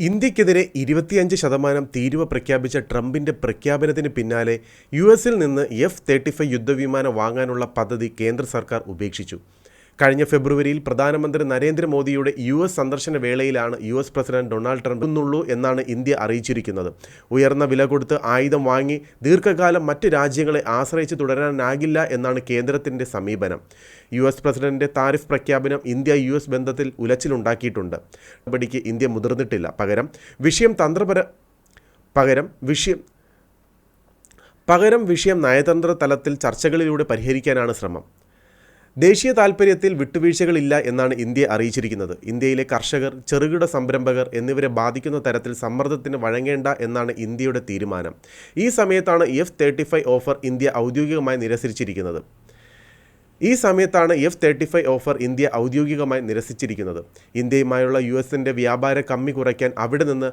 ഇന്ത്യക്കെതിരെ ഇരുപത്തിയഞ്ച് ശതമാനം തീരുവ പ്രഖ്യാപിച്ച ട്രംപിന്റെ പ്രഖ്യാപനത്തിന് പിന്നാലെ യു എസിൽ നിന്ന് എഫ് തേർട്ടി ഫൈവ് യുദ്ധവിമാനം വാങ്ങാനുള്ള പദ്ധതി കേന്ദ്ര സർക്കാർ ഉപേക്ഷിച്ചു. കഴിഞ്ഞ ഫെബ്രുവരിയിൽ പ്രധാനമന്ത്രി നരേന്ദ്രമോദിയുടെ യു എസ് സന്ദർശന വേളയിലാണ് U S president Donald Trump എന്നുള്ളൂ എന്നാണ് ഇന്ത്യ അറിയിച്ചിരിക്കുന്നത്. ഉയർന്ന വില കൊടുത്ത് ആയുധം വാങ്ങി ദീർഘകാലം മറ്റ് രാജ്യങ്ങളെ ആശ്രയിച്ച് തുടരാനാകില്ല എന്നാണ് കേന്ദ്രത്തിന്റെ സമീപനം. യു എസ് പ്രസിഡന്റിന്റെ താരിഫ് പ്രഖ്യാപനം ഇന്ത്യ യു എസ് ബന്ധത്തിൽ ഉലച്ചിലുണ്ടാക്കിയിട്ടുണ്ട്. നടപടിക്ക് ഇന്ത്യ മുതിർന്നിട്ടില്ല. പകരം വിഷയം തന്ത്രപര പകരം വിഷയം പകരം വിഷയം നയതന്ത്ര തലത്തിൽ ചർച്ചകളിലൂടെ പരിഹരിക്കാനാണ് ശ്രമം. ദേശീയ താൽപ്പര്യത്തിൽ വിട്ടുവീഴ്ചകളില്ല എന്നാണ് ഇന്ത്യ അറിയിച്ചിരിക്കുന്നത്. ഇന്ത്യയിലെ കർഷകർ ചെറുകിട സംരംഭകർ എന്നിവരെ ബാധിക്കുന്ന തരത്തിൽ സമ്മർദ്ദത്തിന് വഴങ്ങേണ്ട എന്നാണ് ഇന്ത്യയുടെ തീരുമാനം. ഈ സമയത്താണ് F thirty five offer India ഔദ്യോഗികമായി നിരസിച്ചിരിക്കുന്നത്. ഈ സമയത്താണ് F thirty five offer India ഔദ്യോഗികമായി നിരസിച്ചിരിക്കുന്നത്. ഇന്ത്യയുമായുള്ള യു എസിന്റെ വ്യാപാര കമ്മി കുറയ്ക്കാൻ അവിടെ നിന്ന്